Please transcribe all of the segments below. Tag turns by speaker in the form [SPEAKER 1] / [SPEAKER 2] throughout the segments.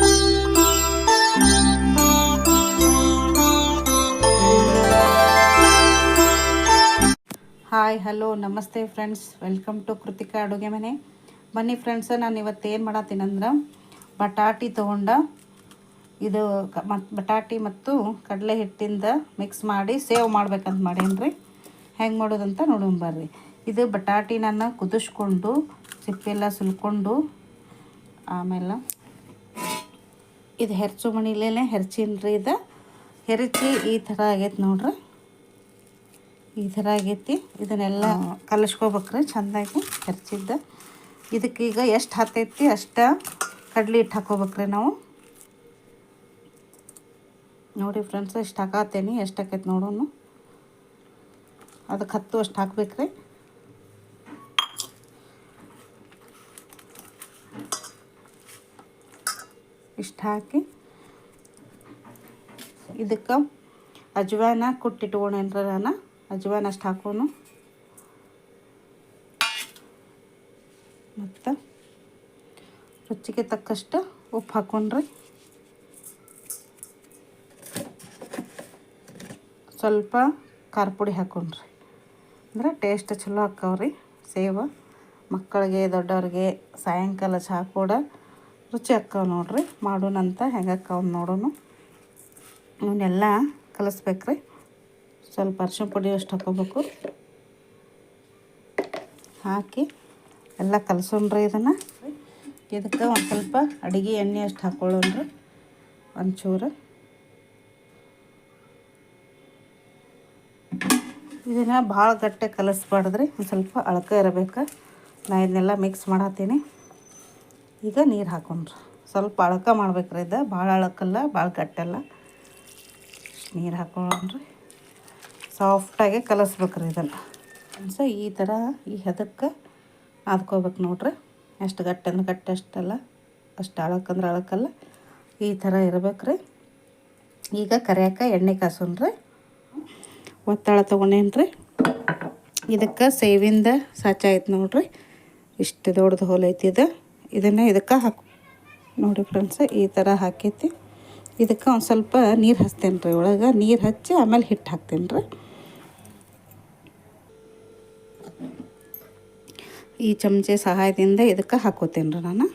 [SPEAKER 1] Hi hello ನಮಸ್ತೆ friends welcome to Krithika ಅಡುಗೆ ಮನೆ ಬನ್ನಿ ಫ್ರೆಂಡ್ಸ್ ನಾನು ಇವತ್ತು ಏನು ಮಾಡತ್ತೀನಂದ್ರೆ ಬಟಾಟಿ ತೊಗೊಂಡ ಇದು ಮತ್ತು ಬಟಾಟಿ ಮತ್ತು ಕಡಲೆ ಹಿಟ್ಟಿಂದ ಮಿಕ್ಸ್ ಮಾಡಿ ಸೇವ್ ಮಾಡ್ಬೇಕಂತ ಮಾಡೀನಿ ಹೆಂಗೆ ಮಾಡೋದಂತ ನೋಡೋಣ ಬರ್ರಿ. ಇದು ಬಟಾಟಿ ನಾನು ಕುದಿಸ್ಕೊಂಡು ಸಿಪ್ಪೆಲ್ಲ ಸುಲ್ಕೊಂಡು, ಆಮೇಲೆ ಇದು ಹೆರ್ಚು ಮಣಿಲೇನೆ ಹೆರ್ಚಿನ್ರಿ ಇದು. ಹೆರಚಿ ಈ ಥರ ಆಗೈತೆ ನೋಡ್ರಿ. ಈ ಥರ ಆಗೈತಿ. ಇದನ್ನೆಲ್ಲ ಕಲಿಸ್ಕೋಬೇಕ್ರಿ ಚೆಂದಾಗಿ ಹೆರ್ಚಿದ್ದ. ಇದಕ್ಕೀಗ ಎಷ್ಟು ಹತ್ತೈತಿ ಅಷ್ಟು ಕಡ್ಲಿ ಹಿಟ್ಟು ಹಾಕೋಬೇಕ್ರಿ ನಾವು. ನೋಡಿ ಫ್ರೆಂಡ್ಸ್ ಎಷ್ಟು ಹಾಕತ್ತೇನಿ. ಎಷ್ಟು ಆಕೈತಿ ನೋಡೋಣ ಅದಕ್ಕೆ ಹತ್ತು ಅಷ್ಟು ಹಾಕ್ಬೇಕ್ರಿ. ಇಷ್ಟು ಹಾಕಿ ಇದಕ್ಕೆ ಅಜ್ವಾನ ಕುಟ್ಟಿಟ್ಕೊಂಡೇನ್ರ ನಾನು ಅಜ್ವಾನ ಅಷ್ಟು ಹಾಕೋನು. ಮತ್ತು ರುಚಿಗೆ ತಕ್ಕಷ್ಟು ಉಪ್ಪು ಹಾಕೊಂಡ್ರಿ. ಸ್ವಲ್ಪ ಖಾರ ಪುಡಿ ಹಾಕೊಂಡ್ರಿ. ಅಂದ್ರೆ ಟೇಸ್ಟ್ ಚಲೋ ಹಾಕವ್ರಿ ಸೇವ ಮಕ್ಕಳಿಗೆ, ದೊಡ್ಡವ್ರಿಗೆ ಸಾಯಂಕಾಲ ಚಹಾ ಕೂಡ ರುಚಿ ಹಾಕವ್ ನೋಡ್ರಿ. ಮಾಡೋಣಂತ ಹೆಂಗೆ ಹಾಕವ್ ನೋಡೋಣ. ಇವನ್ನೆಲ್ಲ ಕಲಿಸ್ಬೇಕ್ರಿ. ಸ್ವಲ್ಪ ಅರ್ಶಿಣ ಪುಡಿ ಅಷ್ಟು ಹಾಕೋಬೇಕು. ಹಾಕಿ ಎಲ್ಲ ಕಲಸೋಣ್ರಿ ಇದನ್ನು. ಇದಕ್ಕೆ ಒಂದು ಸ್ವಲ್ಪ ಅಡುಗೆ ಎಣ್ಣೆ ಅಷ್ಟು ಹಾಕೊಳ್ಳೋಣ್ರಿ. ಒಂಚೂರು. ಇದನ್ನು ಭಾಳ ಗಟ್ಟೆ ಕಲಿಸ್ಬಾರ್ದ್ರಿ. ಒಂದು ಸ್ವಲ್ಪ ಅಳಕ ಇರಬೇಕು. ನಾ ಇದನ್ನೆಲ್ಲ ಮಿಕ್ಸ್ ಮಾಡತ್ತೀನಿ ಈಗ ನೀರು ಹಾಕೊಂಡ್ರಿ. ಸ್ವಲ್ಪ ಅಳಕ ಮಾಡ್ಬೇಕ್ರಿ ಇದು. ಭಾಳ ಅಳಕಲ್ಲ, ಭಾಳ ಗಟ್ಟಲ್ಲ. ನೀರು ಹಾಕೊಂಡ್ರಿ. ಸಾಫ್ಟಾಗಿ ಕಲಸ್ಬೇಕ್ರಿ ಇದನ್ನು. ಸೊ ಈ ಥರ ಈ ಹದಕ್ಕೆ ನಾದ್ಕೋಬೇಕು ನೋಡ್ರಿ. ಎಷ್ಟು ಗಟ್ಟಿ ಅಂದ್ರೆ ಗಟ್ಟಿ ಅಷ್ಟಲ್ಲ, ಅಷ್ಟು ಅಳಕಂದ್ರೆ ಅಳಕಲ್ಲ. ಈ ಥರ ಇರ್ಬೇಕ್ರಿ. ಈಗ ಕರಿಯಾಕ ಎಣ್ಣೆ ಕಾಸೋಣ್ರಿ. ಒತ್ತಳ ತೊಗೊಂಡೇನ್ರಿ. ಇದಕ್ಕೆ ಸೇವಿಂದ ಸಾಚ ಐತೆ ನೋಡ್ರಿ. ಇಷ್ಟು ದೊಡ್ಡದು ಇದು. ಇದನ್ನು ಇದಕ್ಕೆ ಹಾಕು ನೋಡಿ ಫ್ರೆಂಡ್ಸ್ ಈ ಥರ ಹಾಕೈತಿ. ಇದಕ್ಕೆ ಒಂದು ಸ್ವಲ್ಪ ನೀರು ಹಚ್ತೇನೆ ರೀ ಒಳಗೆ ನೀರು ಹಚ್ಚಿ ಆಮೇಲೆ ಹಿಟ್ಟು ಹಾಕ್ತೇನೆ ರೀ ಈ ಚಮಚೆ ಸಹಾಯದಿಂದ ಇದಕ್ಕೆ ಹಾಕೋತೇನೆ ರೀ ನಾನು.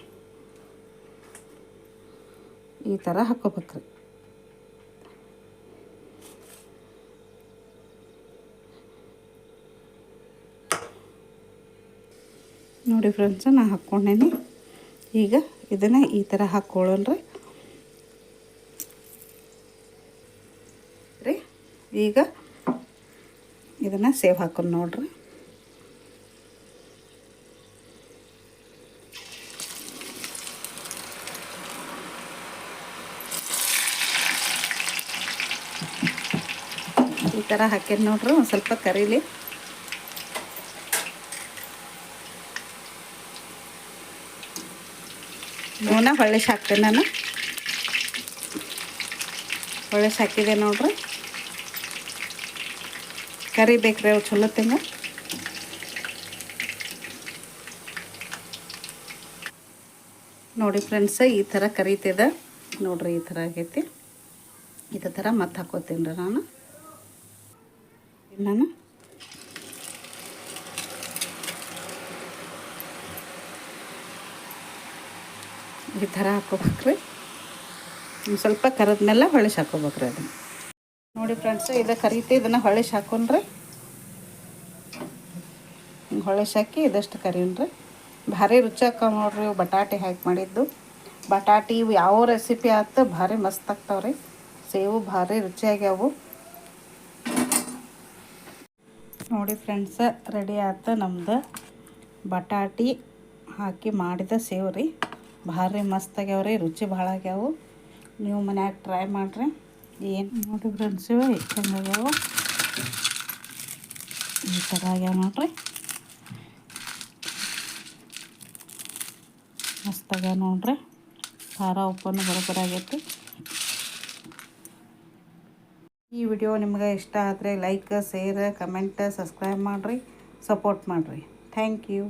[SPEAKER 1] ಈ ಥರ ಹಾಕೋಬೇಕ್ರಿ. ನೋಡಿ ಫ್ರೆಂಡ್ಸ್ ನಾನು ಹಾಕ್ಕೊಂಡೇನಿ ಈಗ ಇದನ್ನು ಈ ಥರ ಹಾಕ್ಕೊಳ್ಳೋಣ್ರಿ ರೀ, ಈಗ ಇದನ್ನು ಸೇವ್ ಹಾಕೊಂಡು ನೋಡ್ರಿ. ಈ ಥರ ಹಾಕ್ಯಾನ ನೋಡ್ರಿ, ಒಂದು ಸ್ವಲ್ಪ ಕರೀಲಿ. ಇವನ್ನ ಹೊಳ್ಳಿಸಿ ಹಾಕ್ತೇನೆ ನಾನು. ಹೊಳ್ಳಿಸಿ ಹಾಕಿದೆ ನೋಡ್ರಿ. ಕರಿಬೇಕ್ರಿ ಅವು ಚಲೋ ತಿಂಗ ನೋಡಿ ಫ್ರೆಂಡ್ಸ್, ಈ ಥರ ಕರಿತಿದೆ. ನೋಡ್ರಿ ಈ ಥರ ಆಗೈತಿ. ಇದೇ ಥರ ಮತ್ತೆ ಹಾಕೋತೀನಿ ರೀ ನಾನು. ನಾನು ಈ ಥರ ಹಾಕೋಬೇಕ್ರಿ ಸ್ವಲ್ಪ ಕರದ್ಮೇಲೆ ಹೊಳಿಸಿ ಹಾಕೋಬೇಕ್ರಿ ಅದನ್ನು. ನೋಡಿ ಫ್ರೆಂಡ್ಸ್, ಇದು ಕರಿತಿ, ಇದನ್ನು ಹೊಳಿಸಿ ಹಾಕೊಂಡ್ರಿ ಹೊಳಿಸಿ ಹಾಕಿ ಇದಷ್ಟು ಕರೀನ್ರಿ. ಭಾರಿ ರುಚಿ ಹಾಕೋ ನೋಡ್ರಿ ಬಟಾಟೆ ಹಾಕಿ ಮಾಡಿದ್ದು. ಬಟಾಟಿ ಇವು ಯಾವ ರೆಸಿಪಿ ಆಯ್ತು ಭಾರಿ ಮಸ್ತ್ ಆಗ್ತಾವ್ರಿ. ಸೇವು ಭಾರಿ ರುಚಿಯಾಗ್ಯಾವು ನೋಡಿ ಫ್ರೆಂಡ್ಸ ರೆಡಿ ಆಯ್ತು ನಮ್ದು ಬಟಾಟಿ ಹಾಕಿ ಮಾಡಿದ ಸೇವು ರೀ ಭಾರಿ ಮಸ್ತ್ ಆಗ್ಯಾವ್ರಿ, ರುಚಿ ಭಾಳ ಆಗ್ಯಾವು. ನೀವು ಮನ್ಯಾಗ ಟ್ರೈ ಮಾಡಿರಿ. ಏನು ನೋಡಿ ಫ್ರೆಂಡ್ಸ್ ಇವು, ಈ ಥರ ಆಗ್ಯಾವ. ನೋಡ್ರಿ. ಮಸ್ತ್ ಆಗ್ಯಾವ ನೋಡ್ರಿ. ಖಾರ, ಉಪ್ಪನ್ನು ಬರೋಬ್ಬರ ಆಗೈತಿ. ಈ ವಿಡಿಯೋ ನಿಮ್ಗೆ ಇಷ್ಟ ಆದರೆ ಲೈಕ್ ಶೇರ್ ಕಮೆಂಟ್ ಸಬ್ಸ್ಕ್ರೈಬ್ ಮಾಡಿರಿ. ಸಪೋರ್ಟ್ ಮಾಡಿರಿ. Thank you